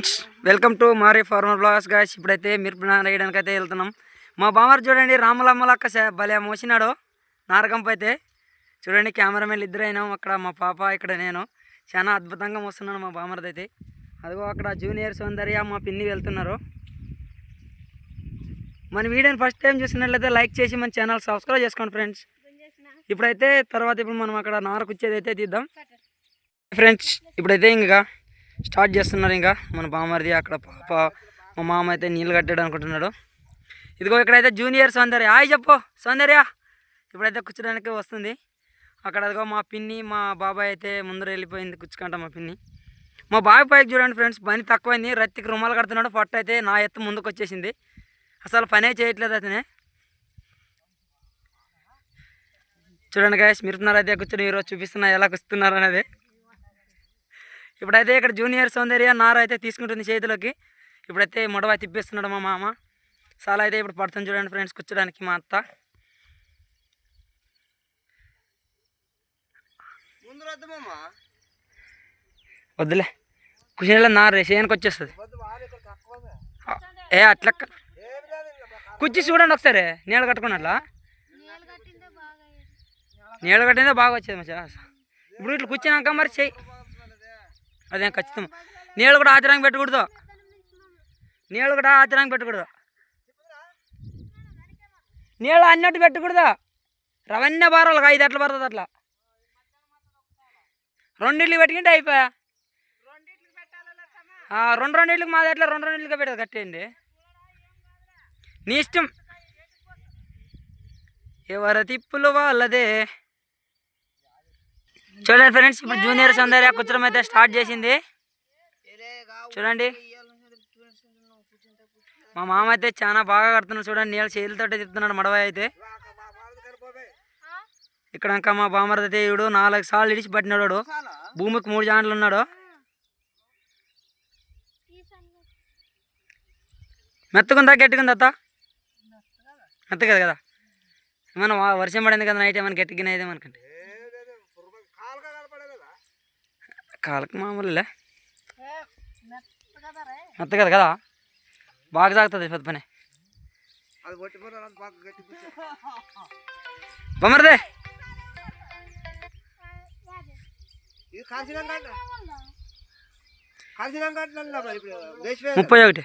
Friends welcome to Mari farmer blogs guys. ఇప్పుడైతే మిరప వేయడానికి అయితే వెళ్తున్నాం. మా బామర్ చూడండి రామలమ్మలక్క భలే మోసినాడు. నారకంపు అయితే. చూడండి కెమెరామెన్ ఇద్దరు అయినాం. అక్కడ మా పాప ఇక్కడ నేను. చాలా అద్భుతంగా మోస్తున్నాను మా బామర్ది అయితే. అదిగో అక్కడ జూనియర్ సౌందర్య మా పిన్ని వెళ్తున్నారు. మన వీడియోని ఫస్ట్ టైం చూసినట్లయితే లైక్ చేసి మన ఛానల్ సబ్స్క్రైబ్ చేసుకోండి ఫ్రెండ్స్ ఇప్పుడైతే తర్వాత ఇప్పుడు మనం అక్కడ నారకు వచ్చేది అయితే తీద్దాం. ఫ్రెండ్స్ ఇప్పుడైతే ఇంకా స్టార్ట్ చేస్తున్నారు ఇంకా మన బామర్ది అక్కడ పాప మా మామ అయితే నీళ్ళు కట్టాడు అనుకుంటున్నాడు. ఇదిగో ఇక్కడైతే జూనియర్ సౌందర్య. హాయ్ చెప్పు సౌందర్య. ఇప్పుడైతే కూర్చోడానికి వస్తుంది. అక్కడ అదిగో మా పిన్ని మా బాబాయ్ అయితే ముందర వెళ్ళిపోయింది కూర్చుకుంటా మా పిన్ని. మా బాబాయ్ పైకి చూడండి ఫ్రెండ్స్ పని తక్కువైంది రత్తికి రుమాలు కడుతున్నాడు పొట్ట అయితే నా ఎత్తు ముందుకు వచ్చేసింది. అసలు పనే చేయట్లేదు అతనే. చూడండి గాయస్ మిరుపున్నారు అయితే కూర్చొని ఈరోజు చూపిస్తున్నా ఎలా కూస్తున్నారు అనేది. ఇప్పుడైతే ఇక్కడ జూనియర్ సౌందర్య నార అయితే తీసుకుంటుంది చేతిలోకి. ఇప్పుడైతే మొడవ తిప్పేస్తున్నాడు మా మామ. చాలా అయితే ఇప్పుడు పడుతుంది చూడండి ఫ్రెండ్స్ కూర్చోడానికి మా అత్త. ముందు వద్దు మామ. వద్దులే. కుషిలో నార చేయనికి వచ్చేస్తుంది. ఏ అట్లా కుర్చీ చూడండి ఒకసారి నీళ్ళు కట్టుకున్నట్లా? నీళ్ళు కట్టిందే బాగా వచ్చేది మచ్చా. ఇప్పుడు ఇట్లా కూర్చున్నాక మరి చెయ్యి అదేం ఖచ్చితం. నీళ్ళు కూడా ఆచరణకి పెట్టకూడదు. నీళ్ళు కూడా ఆచరణకి పెట్టకూడదు. నీళ్ళు అన్నట్టు పెట్టకూడదు. రవన్నీ బారాలి ఐదు అట్లా పడుతుంది అట్లా. రెండిట్లు పెట్టుకుంటే అయిపోయా? ఆ, రెండు రెండిట్లకి మాది ఎట్లా? రెండు రెండిట్లుగా పెట్టదు కట్టేయండి. నీ ఇష్టం. ఎవరి తిప్పులు వాళ్ళదే. చూడండి ఫ్రెండ్స్ ఇప్పుడు జూనియర్ సౌందర్య కూర్చోడం అయితే స్టార్ట్ చేసింది. చూడండి. మా మామ అయితే చాలా బాగా కడుతున్నాడు చూడండి నీళ్ళ చేతులతో తిప్పుతున్నాడు మడవ అయితే. ఇక్కడ ఇంకా మా బామర్ది అయితే ఈడు నాలుగు సార్లు ఇడిచి పట్టినాడు వాడు. భూమికి మూడు జాండ్లు ఉన్నాడు. మెత్తకుందా గట్టిగుందా అత్త? మెత్తగదు కదా. ఏమన్నా వర్షం పడింది కదా నైట్ ఏమైనా గట్టిగా అయితే మనకంటే కాళ్ళకి మామూలులే. మెత్త కదా కదా? బాగా సాగుతుంది పెద్ద పని. బొమ్మరిదే ముప్పై ఒకటి.